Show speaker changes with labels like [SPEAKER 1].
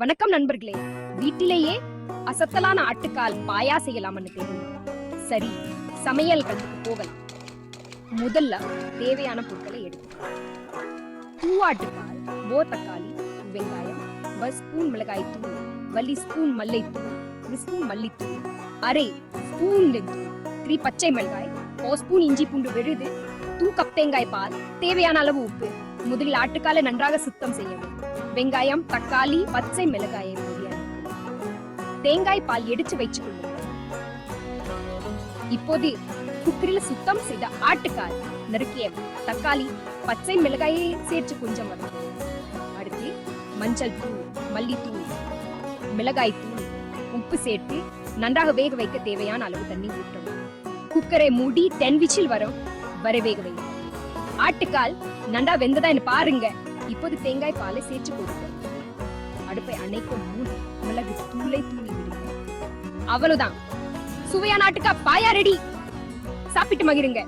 [SPEAKER 1] வணக்கம் நண்பர்களே. வீட்டிலேயே அசத்தலான ஆட்டுக்கால் பாயா செய்யலாம்னு தெரியும்? சரி சமையல் கட்டுக்கு போகலாம். முதல்ல தேவையான பொருட்களை எடுத்துக்கலாம். பூவாட்டுக்கால் போ தக்காளி வெங்காயம் ஒரு ஸ்பூன் மிளகாய் தூள் வலி ஸ்பூன் மல்லை தூள் ஒரு ஸ்பூன் மல்லித்தூள் அரை ஸ்பூன் த்ரீ பச்சை மிளகாய் ஒரு ஸ்பூன் இஞ்சி பூண்டு விழுது டூ கப் தேங்காய் பால் தேவையான அளவு உப்பு முதலில் ஆட்டுக்காலை நன்றாக சுத்தம் செய்ய வெங்காயம் தக்காளி பச்சை மிளகாயை தேங்காய் பால் எடுத்து வச்சுக் கொள்ளும் இப்போது குக்கரில் சுத்தம் செய்த ஆட்டுக்கால் நறுக்கிய தக்காளி பச்சை மிளகாயை சேர்த்து கொஞ்சம் வரும் அடுத்து மஞ்சள் தூள் மல்லித்தூள் மிளகாய் தூள் உப்பு சேர்த்து நன்றாக வேக வைக்க தேவையான அளவு தண்ணி ஊற்றவும். குக்கரை மூடி டென் விச்சில் வரும் வர வேக வைக்கும் ஆட்டுக்கால் நண்டா வெந்ததா என்ன பாருங்க. இப்போது தேங்காய் பாலை சேர்த்து கொடுங்க. அடுப்பை அணைக்க மூடி மிளகு தூளை தூளி விடுங்க. அவ்வளவுதான். சுவையான ஆட்டுக்கா பாயா ரெடி சாப்பிட்டு மகிருங்க